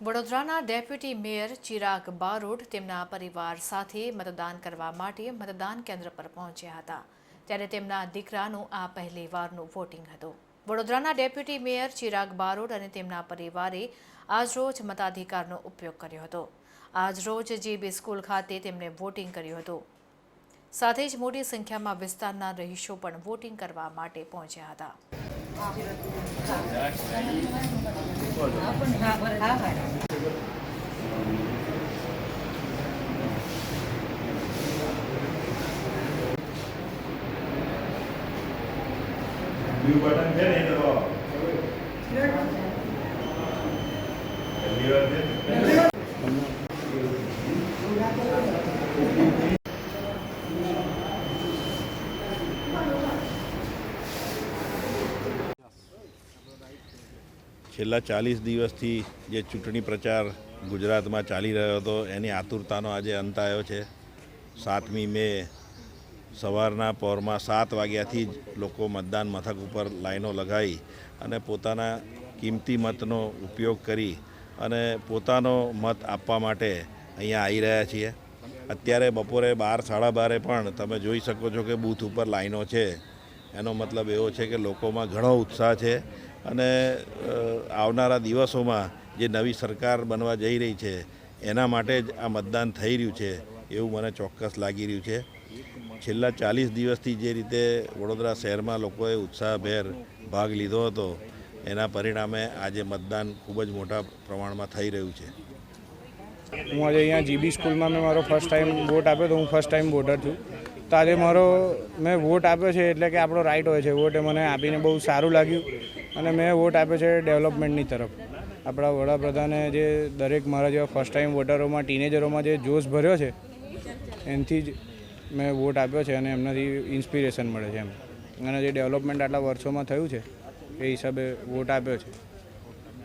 વડોદરાના deputy mayor Chirag Barot તેમના પરિવાર સાથે મતદાન કરવા માટે મતદાન કેન્દ્ર પર પહોંચ્યા હતા. ત્યારે તેમના દીકરાનું આ પહેલીવારનું વોટિંગ હતું. વડોદરાના ડેપ્યુટી મેયર ચિરાગ બારોટ અને તેમના પરિવારે આજરોજ મતાધિકારનો ઉપયોગ કર્યો હતો. આજરોજ જીબી સ્કૂલ ખાતે તેમણે વોટિંગ કર્યું હતું. સાથે જ મોટી સંખ્યામાં વિસ્તારના રહીશો પણ વોટિંગ કરવા માટે પહોંચ્યા હતા. બટન છે ને એ છેલ્લા ચાલીસ દિવસથી જે ચૂંટણી પ્રચાર ગુજરાતમાં ચાલી રહ્યો હતો, એની આતુરતાનો આજે અંત આવ્યો છે. સાતમી મે સવારના પહોરમાં સાત વાગ્યાથી જ લોકો મતદાન મથક ઉપર લાઈનો લગાવી અને પોતાના કિંમતી મતનો ઉપયોગ કરી અને પોતાનો મત આપવા માટે અહીંયા આવી રહ્યા છીએ. અત્યારે બપોરે બાર, સાડા બારે પણ તમે જોઈ શકો છો કે બૂથ ઉપર લાઈનો છે. એનો મતલબ એવો છે કે લોકોમાં ઘણો ઉત્સાહ છે અને આવનારા દિવસોમાં જે નવી સરકાર બનવા જઈ રહી છે, એના માટે જ આ મતદાન થઈ રહ્યું છે, એવું મને ચોક્કસ લાગી રહ્યું છે. છેલ્લા ચાલીસ દિવસથી જે રીતે વડોદરા શહેરમાં લોકોએ ઉત્સાહભેર ભાગ લીધો હતો, એના પરિણામે આજે મતદાન ખૂબ જ મોટા પ્રમાણમાં થઈ રહ્યું છે. હું આજે અહીંયા જીબી સ્કૂલમાં મેં મારો ફર્સ્ટ ટાઈમ વોટ આપ્યો તો હું ફર્સ્ટ ટાઈમ વોટર છું. તો આજે મારો, મેં વોટ આપ્યો છે એટલે કે આપણો રાઈટ હોય છે. વોટ મને આપીને બહુ સારું લાગ્યું. અને મેં વોટ આપ્યો છે ડેવલપમેન્ટની તરફ. આપણા વડાપ્રધાને જે દરેક મારા જેવા ફર્સ્ટ ટાઈમ વોટરોમાં ટીનેજરોમાં જે જોશ ભર્યો છે, એનાથી જ મેં વોટ આપ્યો છે અને એમનાથી ઇન્સ્પિરેશન મળે છે એમ. અને જે ડેવલપમેન્ટ આટલા વર્ષોમાં થયું છે, એ હિસાબે વોટ આપ્યો છે.